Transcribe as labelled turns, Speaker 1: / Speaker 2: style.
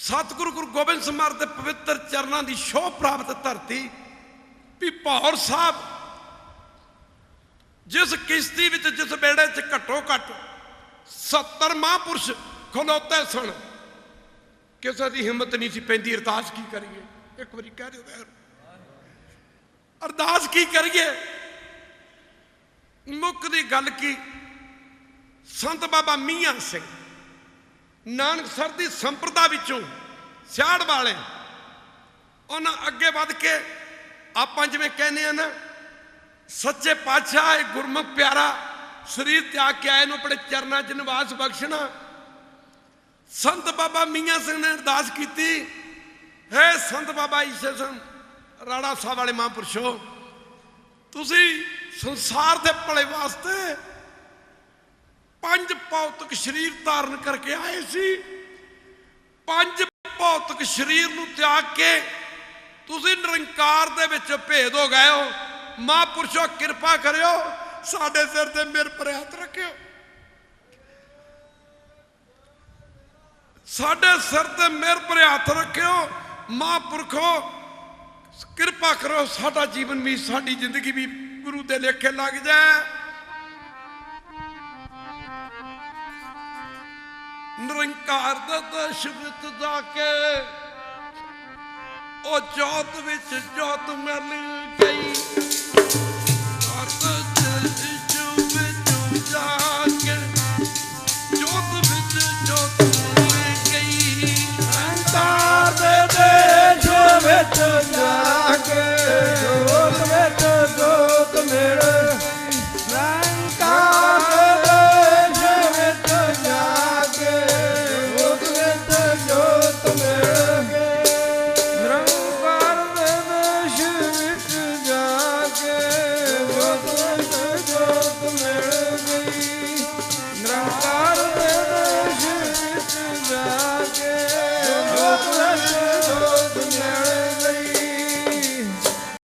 Speaker 1: ਸਤਿਗੁਰੂ ਗੁਰੂ ਗੋਬਿੰਦ ਸਿੰਘ ਮਹਾਰਾਜ ਦੇ ਪਵਿੱਤਰ ਚਰਨਾਂ ਦੀ ਸ਼ੋਭ ਪ੍ਰਾਪਤ ਧਰਤੀ ਵੀ ਭੌਰ ਸਾਹਿਬ, ਜਿਸ ਕਿਸ਼ਤੀ ਵਿੱਚ ਜਿਸ ਬੇੜੇ 'ਚ ਘੱਟੋ ਘੱਟ 70 ਮਹਾਂਪੁਰਸ਼ ਖਲੋਤੇ ਸਨ, ਕਿਸੇ ਦੀ ਹਿੰਮਤ ਨਹੀਂ ਸੀ ਪੈਂਦੀ, ਅਰਦਾਸ ਕੀ ਕਰੀਏ? ਇੱਕ ਵਾਰੀ ਕਹਿ ਦਿਓ ਵੈਰ ਅਰਦਾਸ ਕੀ ਕਰੀਏ? ਮੁੱਖ ਦੀ ਗੱਲ ਕੀ? ਸੰਤ ਬਾਬਾ ਮੀਆਂ ਸਿੰਘ। ਨਾਨਕਸਰ ਦੀ ਸੰਪਰਦਾ ਵਿੱਚੋਂ ਸਿਆੜ ਵਾਲੇ ਉਹਨਾਂ ਅੱਗੇ ਵੱਧ ਕੇ ਆਪਾਂ ਜਿਵੇਂ ਕਹਿੰਦੇ ਆ ਨਾ, ਸੱਚੇ ਪਾਤਸ਼ਾਹ ਇਹ ਗੁਰਮੁਖ ਪਿਆਰਾ ਸਰੀਰ ਤਿਆਗ ਕੇ ਆਏ ਨੂੰ, ਆਪਣੇ ਚਰਨਾਂ 'ਚ ਨਿਵਾਸ ਬਖਸ਼ਣਾ। ਸੰਤ ਬਾਬਾ ਮੀਆਂ ਸਿੰਘ ਨੇ ਅਰਦਾਸ ਕੀਤੀ, ਹੈ ਸੰਤ ਬਾਬਾ ਈਸ਼ਰ ਸਿੰਘ, ਰਾੜਾ ਸਾਹਿਬ ਵਾਲੇ ਮਹਾਂਪੁਰਸ਼ੋ, ਤੁਸੀਂ ਸੰਸਾਰ ਦੇ ਭਲੇ ਵਾਸਤੇ ਪੰਜ ਭੌਤਿਕ ਸਰੀਰ ਧਾਰਨ ਕਰਕੇ ਆਏ ਸੀ। ਪੰਜ ਭੌਤਿਕ ਸਰੀਰ ਨੂੰ ਤਿਆਗ ਕੇ ਤੁਸੀਂ ਨਿਰੰਕਾਰ ਦੇ ਵਿੱਚ ਭੇਦ ਹੋ ਗਏ ਹੋ। ਮਹਾਂਪੁਰਸ਼ੋ, ਕਿਰਪਾ ਕਰਿਓ, ਸਾਡੇ ਸਿਰ ਤੇ ਮਿਹਰ ਭਰਿਆ ਹੱਥ ਰੱਖਿਓ। ਸਾਡੇ ਸਿਰ ਤੇ ਮਿਹਰ ਭਰਿਆ ਹੱਥ ਰੱਖਿਓ। ਮਹਾਂਪੁਰਖੋ, ਕਿਰਪਾ ਕਰੋ ਸਾਡਾ ਜੀਵਨ ਵੀ, ਸਾਡੀ ਜ਼ਿੰਦਗੀ ਵੀ ਗੁਰੂ ਦੇ ਲੇਖੇ ਲੱਗ ਜਾਏ। ਨਿਰੰਕਾਰ ਦਾ ਦਸ਼ ਵਿੱਚ ਜਾ ਕੇ ਉਹ ਜੋਤ ਵਿੱਚ ਜੋਤ ਮਿਲ ਗਈ। ਅਰਥ ਜਿਸ਼ੂ